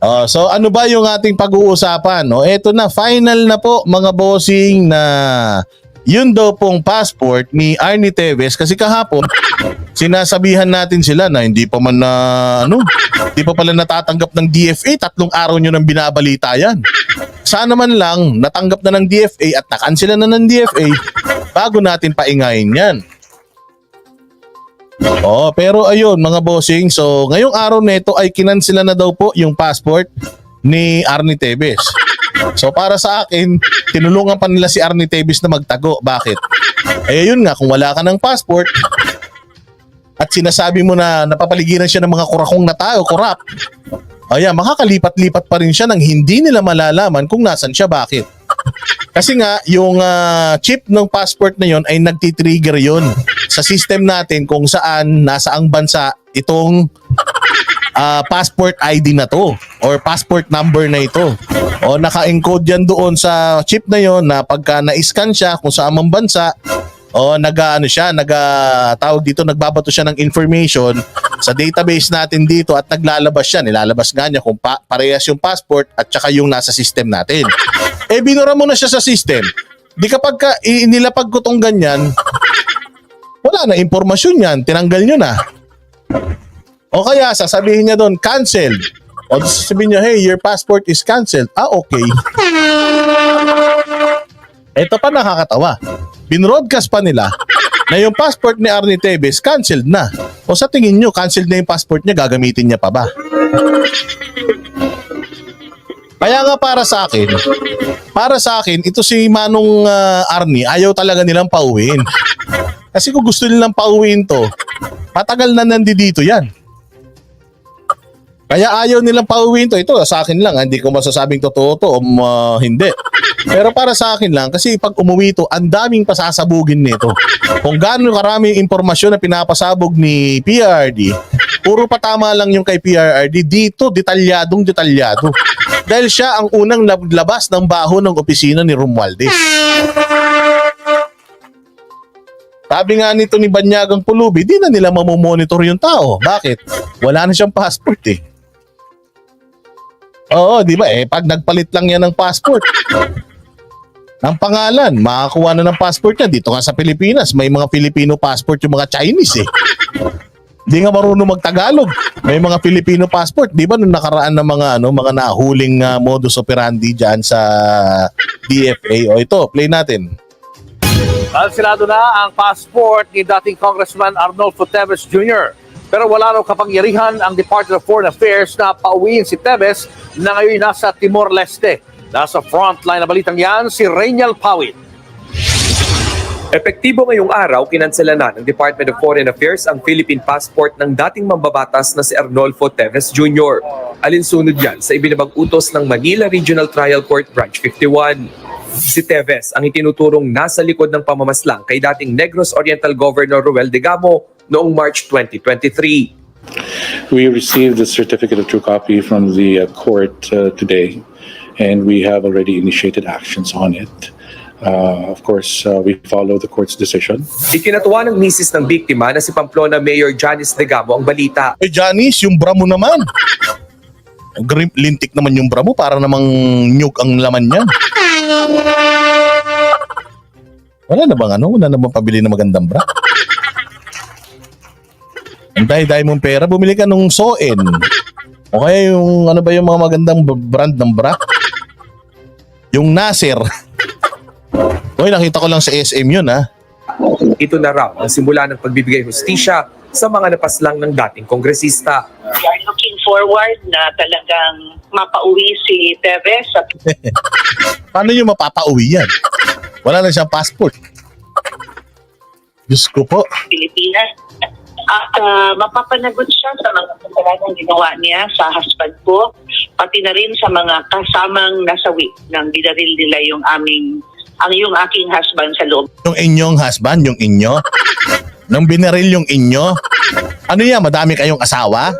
Oh, so ano ba yung ating pag-uusapan? No, eto na final na po mga bossing na yun daw pong passport ni Arnie Teves kasi kahapon sinasabihan natin sila na hindi pa man na ano, hindi pa pala natatanggap ng DFA, tatlong araw nyo nang binabalita yan. Sana man lang natanggap na ng DFA at nakansila na ng DFA bago natin paingayin yan. Oh, pero ayun mga bossing, so ngayong araw nito ay kinansila na daw po yung passport ni Arnie Tevez. So para sa akin, tinulungan pa nila si Arnie Tevez na magtago. Bakit? Eh ayun nga, kung wala ka ng passport at sinasabi mo na napapaligiran siya ng mga kurakong na tao, kurap, ayan, makakalipat-lipat pa rin siya nang hindi nila malalaman kung nasan siya, bakit. Kasi nga, yung ah, chip ng passport na yon ay nagtitrigger yon sa system natin kung saan, nasa ang bansa itong ah, passport ID na to or passport number na ito. O naka-encode yan doon sa chip na yon na pagka na-scan siya kung saan mang bansa, o naga ano siya, naga tawag dito, nagbabato siya ng information sa database natin dito at naglalabas siya. Nilalabas nga niya kung pa, parehas yung passport at saka yung nasa system natin. Eh binura mo na siya sa system. Di kapag ka, i- nilapag ko tong ganyan, wala na impormasyon yan, tinanggal nyo na. O kaya sasabihin niya doon, canceled. O sasabihin niya, hey, your passport is canceled. Ah, okay. Ito pa nakakatawa. Binroadcast pa nila na yung passport ni Arnie Tevez canceled na. O sa tingin nyo, canceled na yung passport niya, gagamitin niya pa ba? Kaya nga para sa akin, para sa akin, ito si Manong ah, Arnie, ayaw talaga nilang pauwiin. Kasi kung gusto nilang pauwiin to, matagal na nandito yan. Kaya ayaw nilang pauwiin to. Ito sa akin lang, ah, hindi ko masasabing totoo to o ah, hindi. Pero para sa akin lang, kasi pag umuwi to, ang daming pasasabugin nito. Kung gaano karaming impormasyon na pinapasabog ni PRD, puro pa tama lang yung kay PRRD, dito detalyadong detalyado. Dahil siya ang unang lab- labas ng baho ng opisina ni Romualdez. Sabi nga nito ni Banyagang Pulubi, di na nila mamomonitor yung tao. Bakit? Wala na siyang passport eh. Oo, di ba? Eh, pag nagpalit lang yan ng passport, ng pangalan, makakuha na ng passport niya. Dito nga sa Pilipinas, may mga Filipino passport yung mga Chinese eh. Hindi nga marunong magtagalog. May mga Filipino passport. Di ba nung nakaraan ng mga ano, mga nahuling ah, modus operandi diyan sa DFA. O ito, play natin. Kansilado na ang passport ni dating Congressman Arnolfo Teves Jr. Pero wala raw kapangyarihan ang Department of Foreign Affairs na pauwiin si Teves na ngayon nasa Timor-Leste. Nasa frontline na balitang yan, si Reynal Pawit. Epektibo ngayong araw, kinansela na ng Department of Foreign Affairs ang Philippine passport ng dating mambabatas na si Arnolfo Teves Jr. Alinsunod yan sa ibinabag utos ng Manila Regional Trial Court Branch 51. Si Teves ang itinuturong nasa likod ng pamamaslang kay dating Negros Oriental Governor Ruel de Gamo noong March 2023. We received the certificate of true copy from the uh, court uh, today, and we have already initiated actions on it. Uh, of course, uh, we follow the court's decision. Ikinatuwa ng misis ng biktima na si Pamplona Mayor Janice de Gamo ang balita. Eh, Janice, yung bra mo naman. Grim, lintik naman yung bra mo para namang nyug ang laman niyan. Wala na bang ano? Wala na bang pabili ng magandang bra? Ang dahil-dahil mong pera, bumili ka nung Soen. O kaya yung ano ba yung mga magandang brand ng bra? Yung Nasir. Uy, nakita ko lang sa SM yun ha. Ito na raw ang simula ng pagbibigay hustisya sa mga napaslang ng dating kongresista. we are looking forward na talagang mapauwi si Teves sa Paano nyo mapapauwi yan? Wala na siyang passport. Diyos ko po. Pilipinas. At ah, mapapanagot siya sa mga kasalanan ginawa niya sa husband ko, pati na rin sa mga kasamang nasawi nang binaril nila yung aming ang yung aking husband sa loob Yung inyong husband, yung inyo. Nung binaril yung inyo. Ano yan? Madami kayong asawa?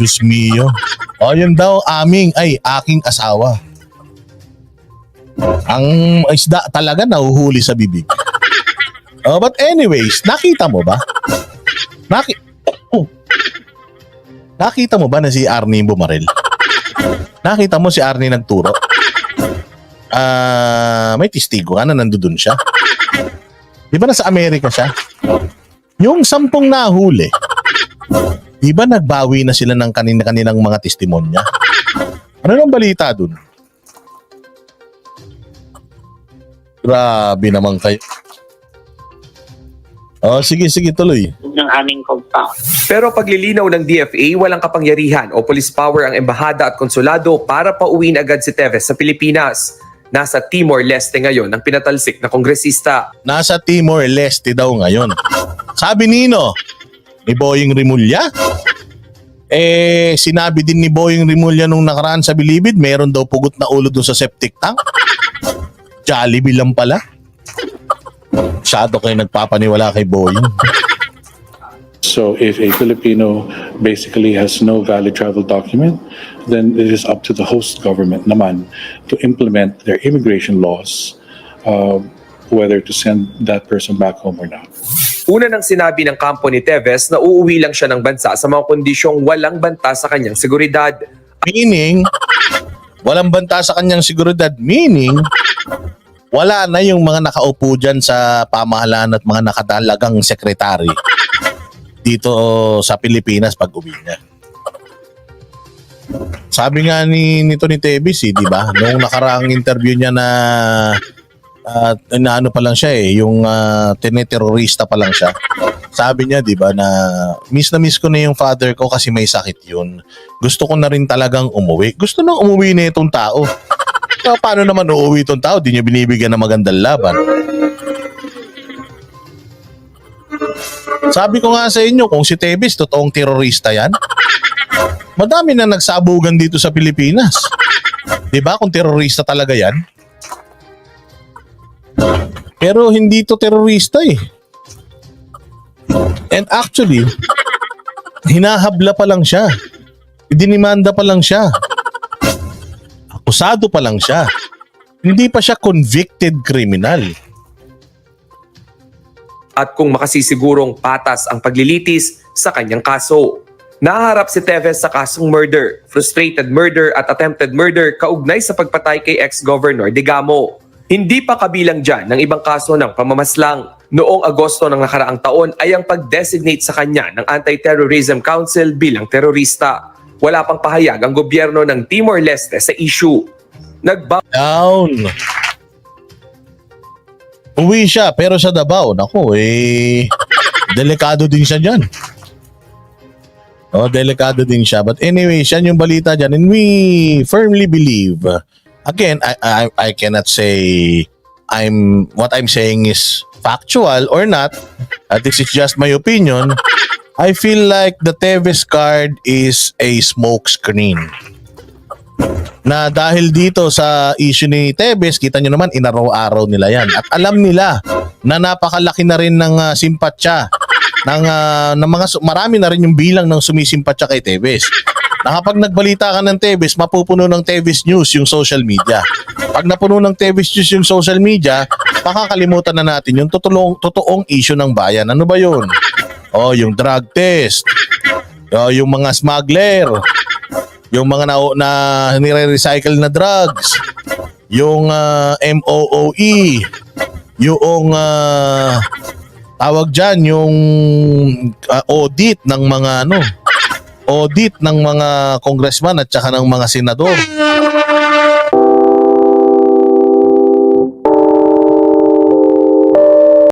Diyos mio. O yun daw aming, ay aking asawa. Ang isda talaga nahuhuli sa bibig. Oh, but anyways, nakita mo ba? Naki oh. Nakita mo ba na si Arnie bumaril? Nakita mo si Arnie nagturo? Ah, may testigo ka na nandoon siya. Di ba nasa Amerika siya? Yung sampung nahuli, di ba nagbawi na sila ng kanina-kanilang mga testimonya? Ano nang balita dun? Grabe naman kayo. Oh, sige, sige, tuloy. ng aming compound. Pero paglilinaw ng DFA, walang kapangyarihan o police power ang embahada at konsulado para pauwiin agad si Teves sa Pilipinas. Nasa Timor-Leste ngayon ang pinatalsik na kongresista. Nasa Timor-Leste daw ngayon. Sabi nino, ni Boying Rimulya. Eh, sinabi din ni Boying Rimulya nung nakaraan sa Bilibid, meron daw pugot na ulo dun sa septic tank. Jollibee lang pala. Masyado kayo nagpapaniwala kay Boying. So if a Filipino basically has no valid travel document, then it is up to the host government naman to implement their immigration laws, uh, whether to send that person back home or not. Una nang sinabi ng kampo ni Teves na uuwi lang siya ng bansa sa mga kondisyong walang banta sa kanyang seguridad. Meaning, walang banta sa kanyang seguridad. Meaning, wala na yung mga nakaupo dyan sa pamahalaan at mga nakadalagang sekretary dito sa Pilipinas pag uwi niya. Sabi nga ni nito ni Tebis, eh, di ba? Nung nakaraang interview niya na uh, na ano pa lang siya eh, yung uh, tineterorista pa lang siya. Sabi niya, di ba, na miss na miss ko na yung father ko kasi may sakit yun. Gusto ko na rin talagang umuwi. Gusto nang umuwi na itong tao. So, paano naman uuwi itong tao? Di niya binibigyan ng magandang laban. Sabi ko nga sa inyo, kung si Tebis totoong terorista yan, madami na nagsabugan dito sa Pilipinas. Di ba kung terorista talaga yan? Pero hindi to terorista eh. And actually, hinahabla pa lang siya. Idinimanda pa lang siya. Akusado pa lang siya. Hindi pa siya convicted criminal. at kung makasisigurong patas ang paglilitis sa kanyang kaso. Naharap si Teves sa kasong murder, frustrated murder at attempted murder kaugnay sa pagpatay kay ex-governor Digamo. Hindi pa kabilang dyan ng ibang kaso ng pamamaslang. Noong Agosto ng nakaraang taon ay ang pag-designate sa kanya ng Anti-Terrorism Council bilang terorista. Wala pang pahayag ang gobyerno ng Timor-Leste sa issue. Nagba Down. Uwi siya, pero sa Davao, naku, eh, delikado din siya dyan. Oh, delikado din siya. But anyway, siya yung balita dyan. And we firmly believe, again, I, I, I cannot say I'm, what I'm saying is factual or not. Uh, this is just my opinion. I feel like the Teves card is a smoke screen na dahil dito sa issue ni Tebes, kita nyo naman, inaraw-araw nila yan. At alam nila na napakalaki na rin ng uh, simpatsya. Ng, ah, ng mga, marami na rin yung bilang ng sumisimpatsya kay Tebes. Na kapag nagbalita ka ng Tebes, mapupuno ng Tebes News yung social media. Pag napuno ng Tebes News yung social media, makakalimutan na natin yung totoong, totoong issue ng bayan. Ano ba yun? Oh, yung drug test. Oh, yung mga smuggler yung mga na, na nire-recycle na drugs, yung ah, MOOE, yung ah, tawag dyan, yung ah, audit ng mga ano, audit ng mga congressman at saka ng mga senador.